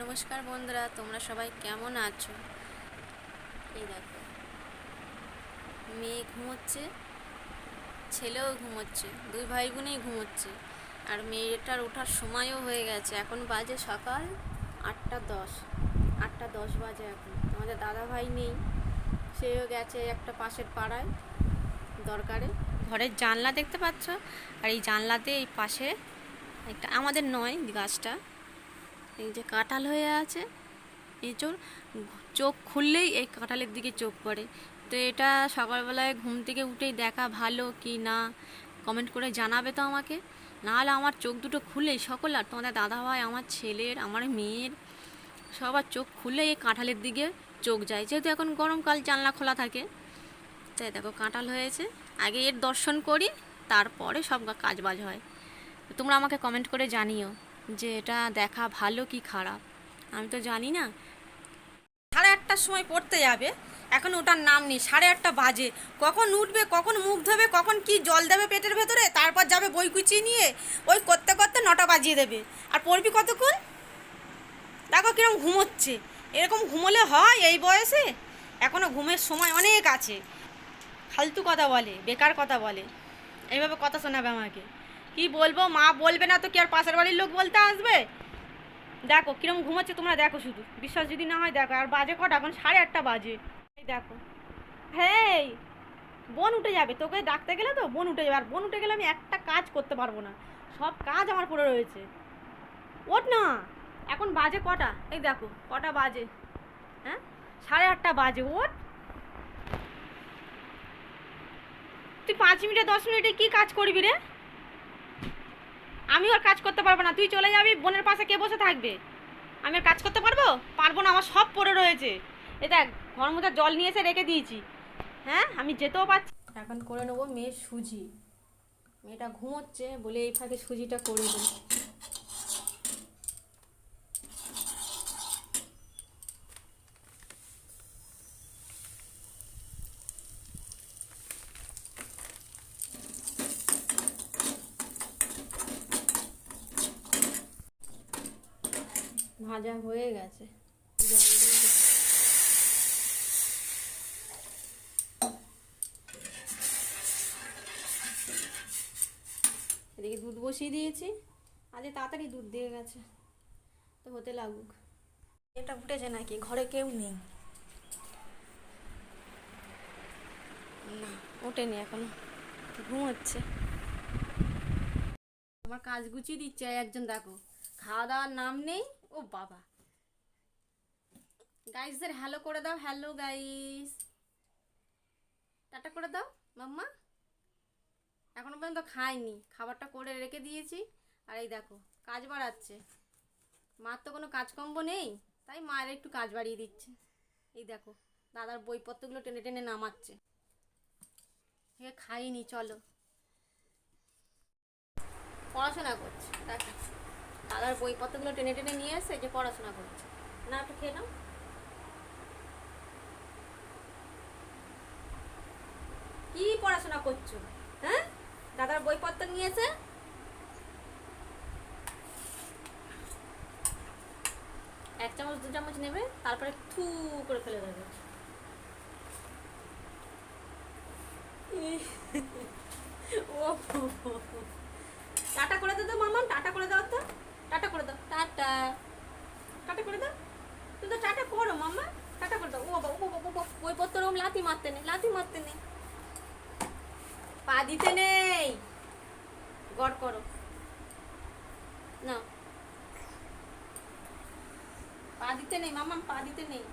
নমস্কার বন্ধুরা, তোমরা সবাই কেমন আছো? এই দেখো, মেয়ে ঘুমোচ্ছে, ছেলেও ঘুমোচ্ছে, দুই ভাই বোনেই ঘুমোচ্ছে, আর মেয়েটার ওঠার সময়ও হয়ে গেছে, এখন বাজে সকাল আটটা দশ আটটা দশ বাজে এখন, আমাদের দাদা ভাই নেই, সেও গেছে একটা পাশের পাড়ায়, দরকারে। ঘরের জানলা দেখতে পাচ্ছ? আর এই জানলাতে এই পাশে একটা, আমাদের নয়, গাছটা। এই যে কাঁঠাল হয়ে আছে এঁচোড় চোখ খুললেই এই কাঁঠালের দিকে চোখ পড়ে। তো এটা সকালবেলায় ঘুম থেকে উঠেই দেখা ভালো কি না কমেন্ট করে জানাবে তো আমাকে। নাহলে আমার চোখ দুটো খুললেই সকল আর তোমাদের দাদাভাই, আমার ছেলের, আমার মেয়ের, সবার চোখ খুললেই এই কাঁঠালের দিকে চোখ যায়। যেহেতু এখন গরমকাল, জানলা খোলা থাকে, তাই দেখো কাঁঠাল হয়েছে। আগে এর দর্শন করি, তারপরে সব কাজ বাজ হয়। তোমরা আমাকে কমেন্ট করে জানিও। যে এটা দেখা ভালো কি খারাপ? আমি তো জানি না। সাড়ে আটটার সময় পড়তে যাবে। এখন ওটার নাম নেই। সাড়ে আটটা বাজে। কখন উঠবে, কখন মুখ ধোবে, কখন কি জল দেবে পেটের ভেতরে, তারপর যাবে বই কুচিয়ে নিয়ে, ওই করতে করতে নটা বাজিয়ে দেবে। আর পড়বি কতক্ষণ? দেখো কিরম ঘুমোচ্ছে। এরকম ঘুমোলে হয় এই বয়সে? এখনও ঘুমের সময় অনেক আছে। ফালতু কথা বলে, বেকার কথা বলে। এইভাবে কথা শোনাবে আমাকে। কি বলব? মা বলবে না তো কি আর পাশের বাড়ির লোক বলতে আসবে? দেখো, কিরম ঘুমাচ্ছে তোমরা দেখো শুধু। বিশ্বাস যদি না হয় দেখো, আর বাজে কটা? এখন সাড়ে আটটা বাজে। দেখো। হেই, বোন উঠে যাবে। তোকে ডাকতে গেলে তো বোন উঠে যাবে। আর বোন উঠে গেলে আমি একটা কাজ করতে পারব না। সব কাজ আমার পড়ে রয়েছে। ওঠ না। এখন বাজে কটা? এই দেখো, কটা বাজে? হ্যাঁ? সাড়ে আটটা বাজে। ওঠ। তুই পাঁচ মিনিটে, দশ মিনিটে কি কাজ করবি রে? আমি ওর কাজ করতে পারব না। তুই চলে যাবি, বোনের পাশে কে বসে থাকবে? আমি আর কাজ করতে পারব? পারব না, আমার সব পড়ে রয়েছে। এ দেখ, ঘর মধ্যে জল নিয়ে এসে রেখে দিয়েছি। হ্যাঁ আমি যেতেও পারছি এখন করে নেব মেয়ের সুজি। মেয়েটা ঘুমোচ্ছে, বলে এই ফাঁকে সুজিটা করে দিই। ভাজা হয়ে গেছে। এদিকে দুধ বসিয়ে দিয়েছি। আজ তাড়াতাড়ি দুধ দিয়ে গেছে। তো হতে লাগুক। এটা উঠেছে নাকি? ঘরে কেউ নেই। না, ওঠেনি এখনও। ঘুমোচ্ছে। আমার কাজ গুছিয়ে দিচ্ছে। একজন দেখো, খাওয়া দাওয়ার নাম নেই। ও বাবা। গাইসদের হ্যালো করে দাও হ্যালো গাইস টাটা করে দাও, মাম্মা। এখনও পর্যন্ত খাইনি, খাবারটা করে রেখে দিয়েছি। আর এই দেখো, কাজ বাড়াচ্ছে। মার তো কোনো কাজকর্ম নেই, তাই মায়ের একটু কাজ বাড়িয়ে দিচ্ছে। এই দেখো, দাদার বইপত্রগুলো টেনে টেনে নামাচ্ছে। খাইনি, চলো। পড়াশোনা করছে দাদার বইপত্রগুলো টেনে টেনে নিয়ে এসে যে পড়াশোনা করছে। না, একটু খেয়ে নাও। কি পড়াশোনা করছ? হ্যাঁ? দাদার বইপত্র নিয়েছে এক চামচ, দু চামচ নেবে, তারপরে থু করে ফেলে দেবে। ও টাটা করে দাও তো, মামা, টাটা করে দাও তো। টাটা করে দাও। টাটা। টাটা করে দাও? তুমি তো টাটা করো মামা টাটা করে দাও। ও বাবা ও বাবা ও বাবা। বইপত্র ওরম লাথি মারতে নেই, লাথি মারতে নেই। পা দিতে নেই। গড় করো। না পা দিতে নেই মামা পা দিতে নেই।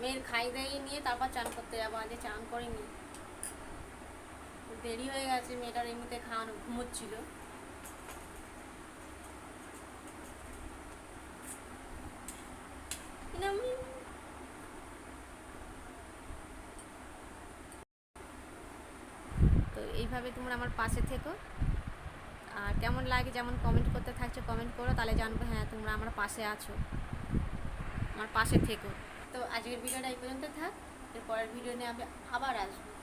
মেয়ের খাই দাইয়ে নিয়ে তারপর চান করতে যাব আজকে চান করে করিনি দেরি হয়ে গেছে মেয়েটার এমনিতে খাওয়ানো, ঘুমোচ্ছিল। তো এইভাবে তোমরা আমার পাশে থেকো। আর কেমন লাগে, যেমন কমেন্ট করতে থাকছো কমেন্ট করো, তাহলে জানব হ্যাঁ তোমরা আমার পাশে আছো। আমার পাশে থেকো। তো আজকের ভিডিওটা এই পর্যন্ত থাক এর পরের ভিডিও নিয়ে আমি আবার আসব।